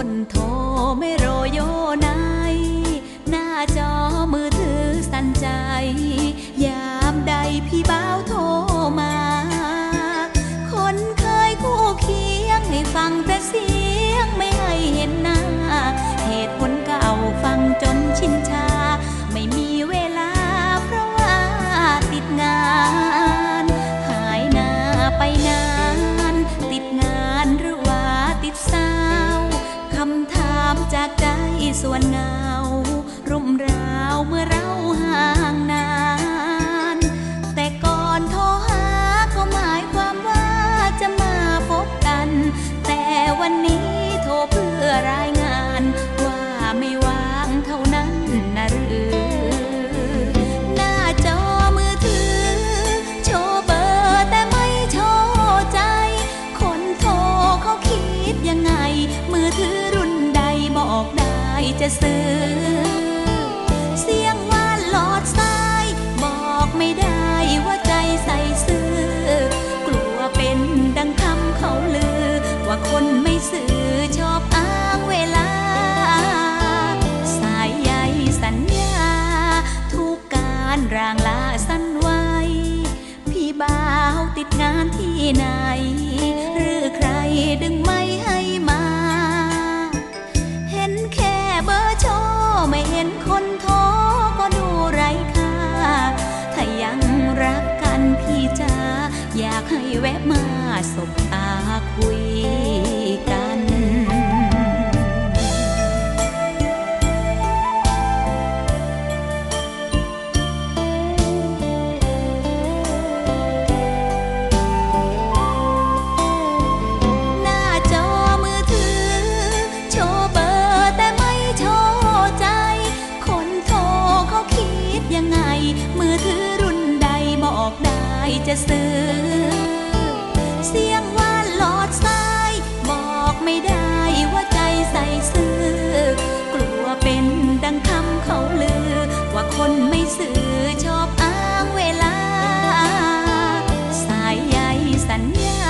thuần thôi. ส่วนเงาร่มราวเมื่อเราห่างนาน แต่ก่อนโทรหาก็หมายความว่าจะมาพบกัน แต่วันนี้ จะซื้อ เสียงว่านหลอดสายบอกไม่ได้ว่าใจใส่ซื้อ กลัวเป็นดังคำเขาลือ ว่าคนไม่ซื้อชอบอ้างเวลา สายใยสัญญา ทุกการร่างลาสั้นไว้ พี่บ่าวติดงานที่ไหน หรือใครดึงมา อยากให้แวะมาสบตาคุย จะซื้อ เสียงหว่านหลอดสายบอกไม่ได้ว่าใจใส่ซื้อ กลัวเป็นดังคำเขาลือ ว่าคนไม่ซื้อชอบอ้างเวลา สายใยสัญญา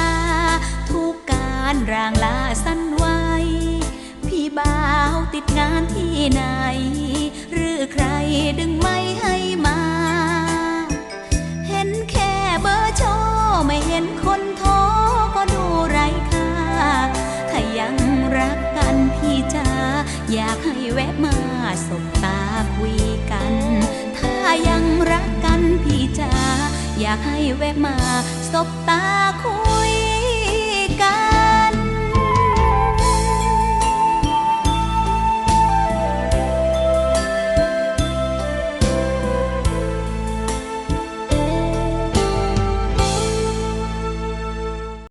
ทุกการร่างลาสั้นไว้ พี่บ่าวติดงานที่ไหน หรือใครดึงไม่ให้มา อยากให้แวะมาสบตาคุยกัน ถ้ายังรักกันพี่จ๋าอยากให้แวะมาสบตาคุ